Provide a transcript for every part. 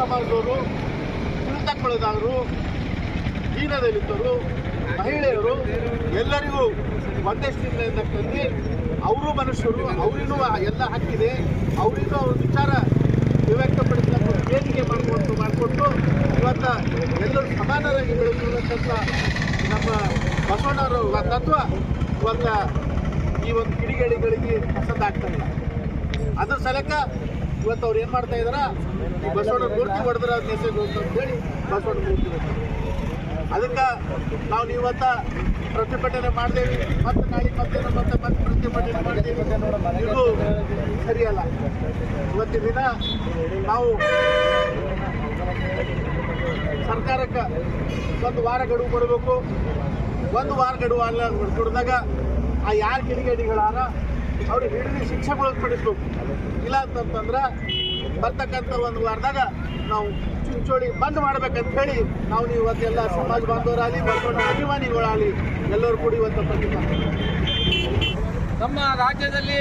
ಸಮಾಜದವರು ತುಳಿತಕ್ಕೊಳಗಾದರು ಹೀನದಲ್ಲಿದ್ದರು ಮಹಿಳೆಯರು, ಎಲ್ಲರಿಗೂ ಒಂದೇ ಸ್ಥಿತಿಯಿಂದ ತಂದು ಅವರು ಮನುಷ್ಯರು, ಅವರಿಗೂ ಎಲ್ಲ ಹಕ್ಕಿದೆ. ಅವರಿಗೂ ಅವ್ರ ವಿಚಾರ ವ್ಯಕ್ತಪಡಿಸಲು ವೇದಿಕೆ ಮಾಡಿಕೊಂಡು ಮಾಡಿಕೊಟ್ಟು ಇವತ್ತು ಎಲ್ಲರೂ ಸಮಾನರಾಗಿ ಬೆಳೆಸುವಂಥ ನಮ್ಮ ಬಸವಣ್ಣವರ ತತ್ವ ಇವತ್ತು ಈ ಒಂದು ಕಿಡಿಗೇಡಿಗಳಿಗೆ ಪಸಂದಾಗ್ತಾ ಇಲ್ಲ ಅದ್ರ ಸಲಕ ಇವತ್ತು ಅವ್ರು ಏನು ಮಾಡ್ತಾ ಇದಾರ? ಈ ಬಸವಣ್ಣ ಮೂರ್ತಿ ಹೊಡೆದ್ರ ಮೆಸೇಜ್ ಅಂತ ಹೇಳಿ ಬಸವಣ್ಣ ಮೂರ್ತಿ ಅದಕ್ಕ ನಾವು ಇವತ್ತ ಪ್ರತಿಭಟನೆ ಮಾಡ್ದೇವಿ, ಮತ್ತೆ ನಾಳೆ ಮತ್ತೆ ಮತ್ತೆ ಮತ್ತೆ ಪ್ರತಿಭಟನೆ ಮಾಡ್ದೇವಿ. ಇದು ಸರಿಯಲ್ಲ. ಇವತ್ತಿನ ದಿನ ನಾವು ಸರ್ಕಾರಕ್ಕೆ ಒಂದು ವಾರ ಗಡುವು ಕೊಡಬೇಕು. ಒಂದು ವಾರ ಗಡುವು ಅಲ್ಲ ಕೊಡಿದಾಗ ಆ ಯಾರು ಕಿಡಿಗೇಡಿಗಳಾರ ಅವ್ರಿಗೆ ಹಿಡಿದು ಶಿಕ್ಷೆ ಒಳಪಡಿಸ್ಬೇಕು ಇಲ್ಲ ಅಂತಂತಂದ್ರೆ ಬರ್ತಕ್ಕಂಥ ಒಂದು ವಾರದಾಗ ನಾವು ಚಿಂಚೋಳಿ ಬಂದ್ ಮಾಡ್ಬೇಕಂತ ಹೇಳಿ ನಾವು ನೀವು ಇವತ್ತೆಲ್ಲ ಸಮಾಜ ಬಾಂಧವರಾಗಲಿ ಬಸವಣ್ಣ ಅಭಿಮಾನಿಗಳಾಗಲಿ ಎಲ್ಲರೂ ಕೂಡಿ ಇವತ್ತು ಪ್ರತಿಭಟನೆ ನಮ್ಮ ರಾಜ್ಯದಲ್ಲಿ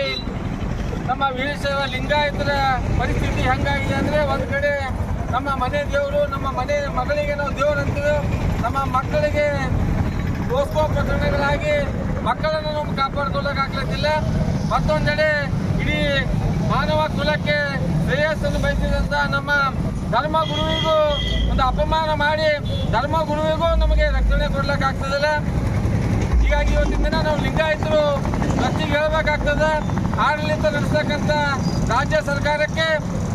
ನಮ್ಮ ವೀರಶೈವ ಲಿಂಗಾಯತರ ಪರಿಸ್ಥಿತಿ ಹೆಂಗಾಗಿದೆ ಅಂದರೆ ಒಂದು ಕಡೆ ನಮ್ಮ ಮನೆ ದೇವರು, ನಮ್ಮ ಮನೆ ಮಗಳಿಗೆ ನಾವು ದೇವರು ಅಂತೀವಿ ನಮ್ಮ ಮಕ್ಕಳಿಗೆ ದೋಸ್ಕೋ ಪ್ರಕರಣಗಳಾಗಿ ಮಕ್ಕಳನ್ನು ನಾವು ಕಾಪಾಡಿಕೊಳ್ಳೋಕ್ಕಾಗ್ಲತ್ತಿಲ್ಲ ಮತ್ತೊಂದೆಡೆ ಇಡೀ ಮಾನವ ಕುಲಕ್ಕೆ ಶ್ರೇಯಸ್ಸನ್ನು ಬಯಸಿದಂಥ ನಮ್ಮ ಧರ್ಮ ಗುರುವಿಗೂ ಒಂದು ಅಪಮಾನ ಮಾಡಿ ಧರ್ಮ ಗುರುವಿಗೂ ನಮಗೆ ರಕ್ಷಣೆ ಕೊಡ್ಲಿಕ್ಕಾಗ್ತದಿಲ್ಲ ಹೀಗಾಗಿ ಇವತ್ತಿನ ದಿನ ನಾವು ಲಿಂಗಾಯತರು ಪ್ರತಿ ಹೇಳಬೇಕಾಗ್ತದೆ. ಆಡಳಿತ ನಡೆಸ್ತಕ್ಕಂಥ ರಾಜ್ಯ ಸರ್ಕಾರಕ್ಕೆ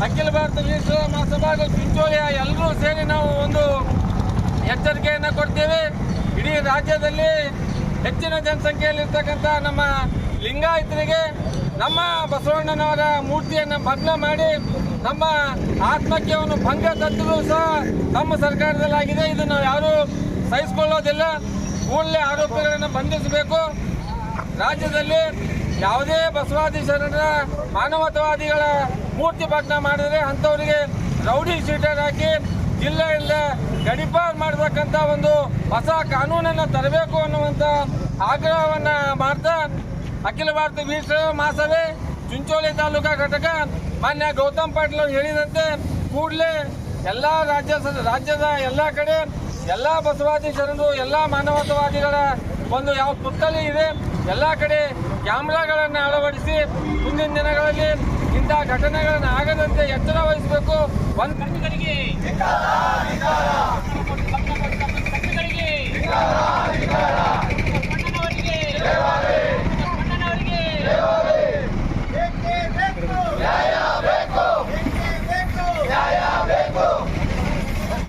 ಅಖಿಲ ಭಾರತ ಮೀಸಲು ಮಹಾಸಭಾ ಚಿಂಚೋಳಿಯ ಎಲ್ಲರೂ ಸೇರಿ ನಾವು ಒಂದು ಎಚ್ಚರಿಕೆಯನ್ನು ಕೊಡ್ತೇವೆ. ಇಡೀ ರಾಜ್ಯದಲ್ಲಿ ಹೆಚ್ಚಿನ ಜನಸಂಖ್ಯೆಯಲ್ಲಿರ್ತಕ್ಕಂಥ ನಮ್ಮ ಲಿಂಗಾಯತರಿಗೆ, ನಮ್ಮ ಬಸವಣ್ಣನವರ ಮೂರ್ತಿಯನ್ನು ಭಗ್ನ ಮಾಡಿ ನಮ್ಮ ಆತ್ಮಕ್ಕೆ ಅವನು ಭಂಗ ತತ್ತರೂ ಸಹ ನಮ್ಮ ಸರ್ಕಾರದಲ್ಲಾಗಿದೆ. ಇದು ನಾವು ಯಾರೂ ಸಹಿಸಿಕೊಳ್ಳೋದಿಲ್ಲ. ಕೂಡಲೇ ಆರೋಪಿಗಳನ್ನು ಬಂಧಿಸಬೇಕು. ರಾಜ್ಯದಲ್ಲಿ ಯಾವುದೇ ಬಸವಾದಿ ಶರಣರ ಮಾನವತಾವಾದಿಗಳ ಮೂರ್ತಿ ಭಗ್ನ ಮಾಡಿದರೆ ಅಂಥವರಿಗೆ ರೌಡಿ ಶೀಟರ್ ಹಾಕಿ ಜಿಲ್ಲೆಯಿಂದ ಗಡಿಪಾರ್ ಮಾಡತಕ್ಕಂಥ ಒಂದು ಹೊಸ ಕಾನೂನನ್ನು ತರಬೇಕು ಅನ್ನುವಂಥ ಆಗ್ರಹವನ್ನು ಮಾಡ್ತಾ ಅಖಿಲ ಭಾರತ ವೀರಶೈವ ಮಹಾಸಭೆ, ಚುಂಚೋಳಿ ತಾಲೂಕಾ ಘಟಕ, ಮಾನ್ಯ ಗೌತಮ್ ಪಾಟೀಲ್ ಅವರು ಹೇಳಿದಂತೆ ಕೂಡಲೇ ಎಲ್ಲ ರಾಜ್ಯ ರಾಜ್ಯದ ಎಲ್ಲ ಕಡೆ ಎಲ್ಲ ಬಸವಾದಿ ಜನರು, ಎಲ್ಲ ಮಾನವತಾವಾದಿಗಳ ಒಂದು ಯಾವ ಸುತ್ತಲೂ ಇದೆ, ಎಲ್ಲ ಕಡೆ ಕ್ಯಾಮ್ರಾಗಳನ್ನು ಅಳವಡಿಸಿ ಮುಂದಿನ ದಿನಗಳಲ್ಲಿ ಇಂಥ ಘಟನೆಗಳನ್ನು ಆಗದಂತೆ ಎಚ್ಚರ ವಹಿಸಬೇಕು. ಒಂದು Nicaragua!